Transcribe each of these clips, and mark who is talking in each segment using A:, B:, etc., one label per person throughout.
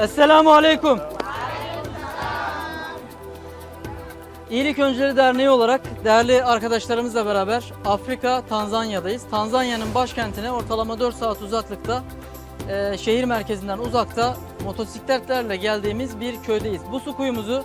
A: Esselamu Aleyküm. İyilik Öncüleri Derneği olarak değerli arkadaşlarımızla beraber Afrika Tanzanya'dayız. Tanzanya'nın başkentine ortalama 4 saat uzaklıkta e, şehir merkezinden uzakta motosikletlerle geldiğimiz bir köydeyiz. Bu su kuyumuzu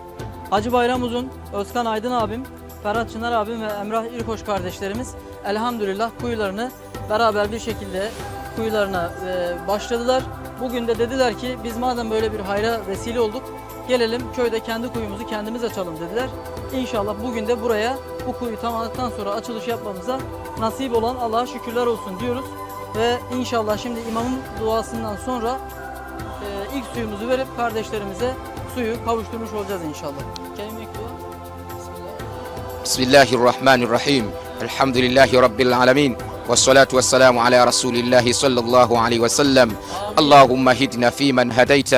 A: Hacı Bayram Uzun, Özkan Aydın abim, Ferhat Çınar abim ve Emrah İrkoş kardeşlerimiz elhamdülillah kuyularını beraber bir şekilde kuyularına e, başladılar. Bugün de dediler ki biz madem böyle bir hayra vesile olduk gelelim köyde kendi kuyumuzu kendimiz açalım dediler. İnşallah bugün de buraya bu kuyu tamamladıktan sonra açılış yapmamıza nasip olan Allah'a şükürler olsun diyoruz. Ve inşallah şimdi imamın duasından sonra e, ilk suyumuzu verip kardeşlerimize suyu kavuşturmuş olacağız inşallah.
B: Kelime Bismillahirrahmanirrahim. Elhamdülillahi Rabbil alemin. والصلاة والسلام على رسول الله صلى الله عليه وسلم. اللهم هدنا فيمن هديت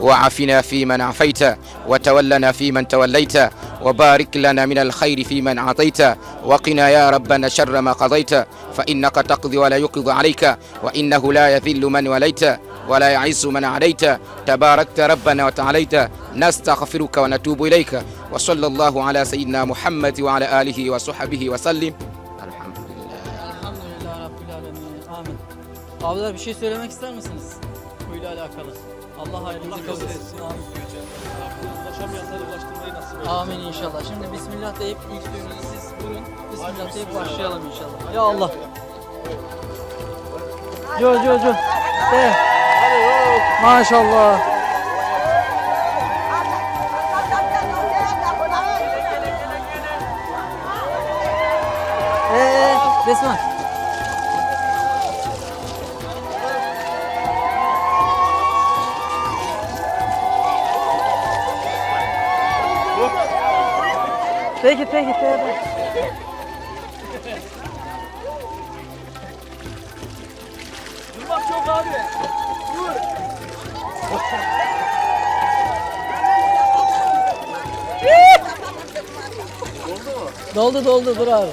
B: وعافنا فيمن عافيت وتولنا فيمن توليت وبارك لنا من الخير فيمن أعطيت وقنا يا ربنا شر ما قضيت فإنك تقضي ولا يقضى عليك وإنه لا يذل من وليت ولا يعز من عليت. تباركت ربنا وتعاليت. نستغفرك ونتوب إليك. وصلى الله على سيدنا محمد وعلى آله وصحبه وسلم.
A: Amin. Abiler bir şey söylemek ister misiniz? Kuyuyla alakalı. Allah hayrınızı kabul etsin. Amin.
C: Ulaşamayanlara ulaştırmayı nasip eylesin.
A: Amin inşallah. Şimdi Bismillah deyip ilk suyunuzu siz buyurun. Bismillah deyip başlayalım inşallah. Ya Allah. Jo jo jo. De. Maşallah. Ee, Resmen. Take it, take it.
C: Durmak çok abi. Dur.
A: Doldu doldu dur abi.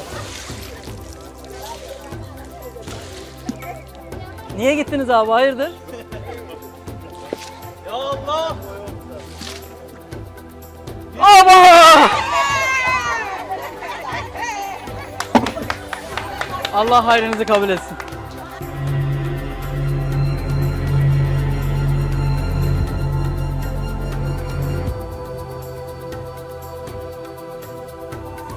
A: Niye gittiniz abi hayırdır?
C: Ya Allah.
A: Allah hayrınızı kabul etsin.